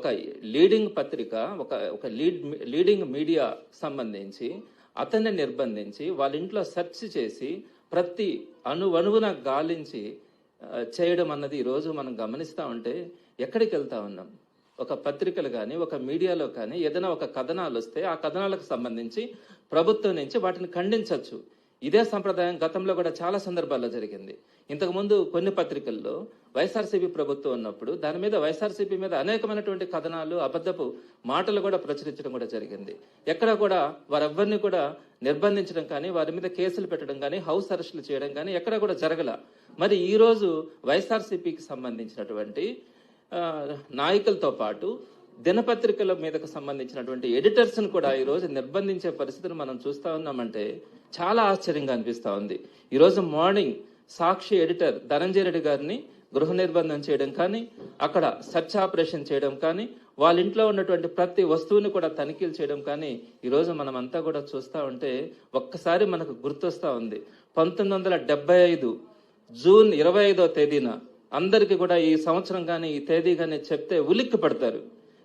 ఒక లీడింగ్ పత్రిక ఒక ఒక లీడ్ లీడింగ్ మీడియా సంబంధించి అతన్ని నిర్బంధించి వాళ్ళ ఇంట్లో సెర్చ్ చేసి ప్రతి అణువణువున గాలించి చేయడం అన్నది ఈరోజు మనం గమనిస్తూ ఉంటే ఎక్కడికి వెళ్తా ఉన్నాం? ఒక పత్రికలు కానీ ఒక మీడియాలో కానీ ఏదైనా ఒక కథనాలు వస్తే ఆ కథనాలకు సంబంధించి ప్రభుత్వం నుంచి వాటిని ఖండించవచ్చు ఇదే సంప్రదాయం గతంలో కూడా చాలా సందర్భాల్లో జరిగింది. ఇంతకుముందు కొన్ని పత్రికల్లో వైఎస్ఆర్సీపీ ప్రభుత్వం ఉన్నప్పుడు దాని మీద వైఎస్ఆర్సీపీ మీద అనేకమైనటువంటి కథనాలు అబద్ధపు మాటలు కూడా ప్రచురించడం కూడా జరిగింది. ఎక్కడ కూడా వారెవ్వరిని కూడా నిర్బంధించడం కానీ వారి మీద కేసులు పెట్టడం కానీ హౌస్ అరెస్టులు చేయడం కానీ ఎక్కడ కూడా జరగల. మరి ఈ రోజు వైఎస్ఆర్సీపీకి సంబంధించినటువంటి నాయకులతో పాటు దినపత్రికల మీదకు సంబంధించినటువంటి ఎడిటర్స్ని కూడా ఈ రోజు నిర్బంధించే పరిస్థితిని మనం చూస్తా ఉన్నామంటే చాలా ఆశ్చర్యంగా అనిపిస్తూ ఉంది. ఈరోజు మార్నింగ్ సాక్షి ఎడిటర్ ధనంజయ రెడ్డి గారిని గృహ నిర్బంధం చేయడం కానీ అక్కడ సెర్చ్ ఆపరేషన్ చేయడం కానీ వాళ్ళ ఇంట్లో ఉన్నటువంటి ప్రతి వస్తువుని కూడా తనిఖీలు చేయడం కానీ ఈరోజు మనం అంతా కూడా చూస్తూ ఉంటే ఒక్కసారి మనకు గుర్తొస్తా ఉంది. పంతొమ్మిది వందల డెబ్బై ఐదు జూన్ ఇరవై ఐదో తేదీన అందరికీ కూడా ఈ సంవత్సరం కానీ ఈ తేదీ కానీ చెప్తే ఉలిక్కి పడతారు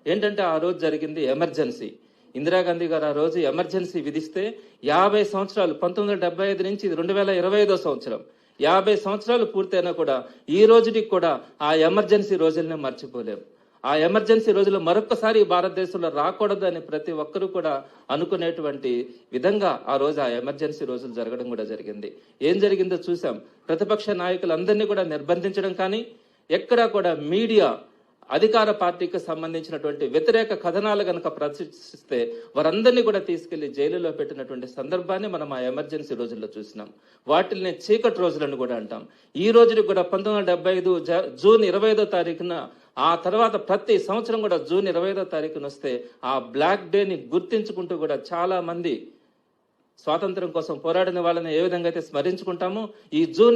ఏంటంటే ఆ రోజు జరిగింది ఎమర్జెన్సీ. ఇందిరాగాంధీ గారు ఆ రోజు ఎమర్జెన్సీ విధిస్తే యాభై సంవత్సరాలు పంతొమ్మిది వందల డెబ్బై ఐదు నుంచి రెండు వేల ఇరవై ఐదో సంవత్సరం. యాభై సంవత్సరాలు పూర్తయినా కూడా ఈ రోజుకి కూడా ఆ ఎమర్జెన్సీ రోజులనే మర్చిపోలేము ఆ ఎమర్జెన్సీ రోజులు మరొకసారి భారతదేశంలో రాకూడదు అని ప్రతి ఒక్కరూ కూడా అనుకునేటువంటి విధంగా ఆ రోజు ఆ ఎమర్జెన్సీ రోజులు జరగడం కూడా జరిగింది. ఏం జరిగిందో చూసాం ప్రతిపక్ష నాయకులందరినీ కూడా నిర్బంధించడం కానీ ఎక్కడా కూడా మీడియా అధికార పార్టీకి సంబంధించినటువంటి వ్యతిరేక కథనాలు కనుక ప్రదర్శిస్తే వారందరినీ కూడా తీసుకెళ్ళి జైలులో పెట్టినటువంటి సందర్భాన్ని మనం ఆ ఎమర్జెన్సీ రోజుల్లో చూసినాం. వాటిని చీకటి రోజులను కూడా అంటాం. ఈ రోజుకి కూడా పంతొమ్మిది వందల డెబ్బై ఐదు జూన్ ఇరవై ఐదో తారీఖున ఆ తర్వాత ప్రతి సంవత్సరం కూడా జూన్ ఇరవై ఐదో తారీఖున వస్తే ఆ బ్లాక్ డేని గుర్తించుకుంటూ కూడా చాలా మంది స్వాతంత్రం కోసం పోరాడిన వాళ్ళని ఏ విధంగా అయితే స్మరించుకుంటామో ఈ జూన్